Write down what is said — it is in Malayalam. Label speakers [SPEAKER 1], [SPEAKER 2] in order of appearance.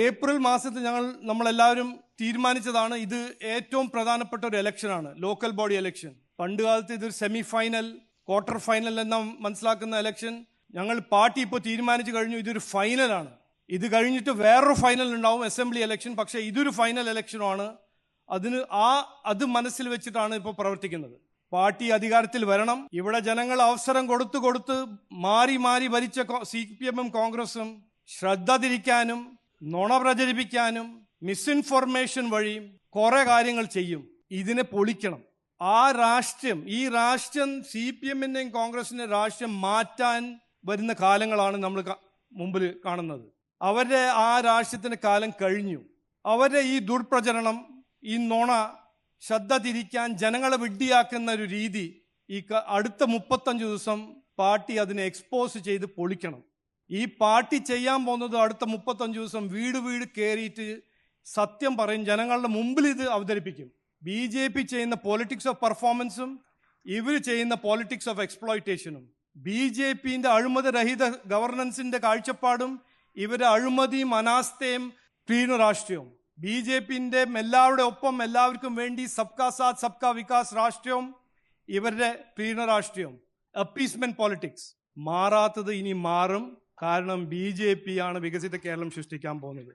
[SPEAKER 1] ഏപ്രിൽ മാസത്തിൽ ഞങ്ങൾ നമ്മളെല്ലാവരും തീരുമാനിച്ചതാണ് ഇത് ഏറ്റവും പ്രധാനപ്പെട്ട ഒരു ഇലക്ഷനാണ് ലോക്കൽ ബോഡി ഇലക്ഷൻ പണ്ട് കാലത്ത് ഇതൊരു സെമി ഫൈനൽ ക്വാർട്ടർ ഫൈനൽ എന്ന മനസ്സിലാക്കുന്ന ഇലക്ഷൻ ഞങ്ങൾ പാർട്ടി ഇപ്പോൾ തീരുമാനിച്ചു കഴിഞ്ഞു ഇതൊരു ഫൈനലാണ് ഇത് കഴിഞ്ഞിട്ട് വേറൊരു ഫൈനൽ ഉണ്ടാവും അസംബ്ലി ഇലക്ഷൻ പക്ഷേ ഇതൊരു ഫൈനൽ ഇലക്ഷനുമാണ് അതിന് ആ അത് മനസ്സിൽ വെച്ചിട്ടാണ് ഇപ്പോൾ പ്രവർത്തിക്കുന്നത്. പാർട്ടി അധികാരത്തിൽ വരണം. ഇവിടെ ജനങ്ങൾ അവസരം കൊടുത്തു കൊടുത്ത് മാറി മാറി ഭരിച്ച സി പി എമ്മും കോൺഗ്രസും ശ്രദ്ധ തിരിക്കാനും നുണ പ്രചരിപ്പിക്കാനും മിസ്ഇൻഫോർമേഷൻ വഴിയും കുറെ കാര്യങ്ങൾ ചെയ്യും. ഇതിനെ പൊളിക്കണം. ആ രാഷ്ട്രം ഈ രാഷ്ട്രം സി പി എമ്മിന്റെയും കോൺഗ്രസിന്റെയും രാഷ്ട്രീയം മാറ്റാൻ വരുന്ന കാലങ്ങളാണ് നമ്മൾ മുമ്പിൽ കാണുന്നത്. അവരുടെ ആ രാഷ്ട്രത്തിന്റെ കാലം കഴിഞ്ഞു. അവരുടെ ഈ ദുർപ്രചരണം ഈ നുണ ശ്രദ്ധ തിരിക്കാൻ ജനങ്ങളെ വിഡ്ഢിയാക്കുന്ന ഒരു രീതി ഈ അടുത്ത മുപ്പത്തഞ്ച് ദിവസം പാർട്ടി അതിനെ എക്സ്പോസ് ചെയ്ത് പൊളിക്കണം. ഈ പാർട്ടി ചെയ്യാൻ പോകുന്നത് അടുത്ത മുപ്പത്തഞ്ച് ദിവസം വീട് വീട് കയറിയിട്ട് സത്യം പറയും ജനങ്ങളുടെ മുമ്പിൽ ഇത് അവതരിപ്പിക്കും. ബി ജെ പി ചെയ്യുന്ന പോളിറ്റിക്സ് ഓഫ് പെർഫോമൻസും ഇവർ ചെയ്യുന്ന പോളിറ്റിക്സ് ഓഫ് എക്സ്പ്ലോയിറ്റേഷനും ബി ജെ പിന്റെ അഴിമതി രഹിത ഗവർണൻസിന്റെ കാഴ്ചപ്പാടും ഇവരുടെ അഴിമതിയും അനാസ്ഥയും പ്രീണ രാഷ്ട്രീയവും. ബി ജെ പിന്റെ എല്ലാവരുടെ ഒപ്പം എല്ലാവർക്കും വേണ്ടി സബ്കാ സാത്ത് സബ്കാ വികാസ് രാഷ്ട്രീയവും ഇവരുടെ പ്രീണ രാഷ്ട്രീയവും. അപ്പീസ്മെന്റ് പോളിറ്റിക്സ് മാറാത്തത് ഇനി മാറും. കാരണം ബി ജെ പി ആണ് വികസിത കേരളം സൃഷ്ടിക്കാൻ പോകുന്നത്.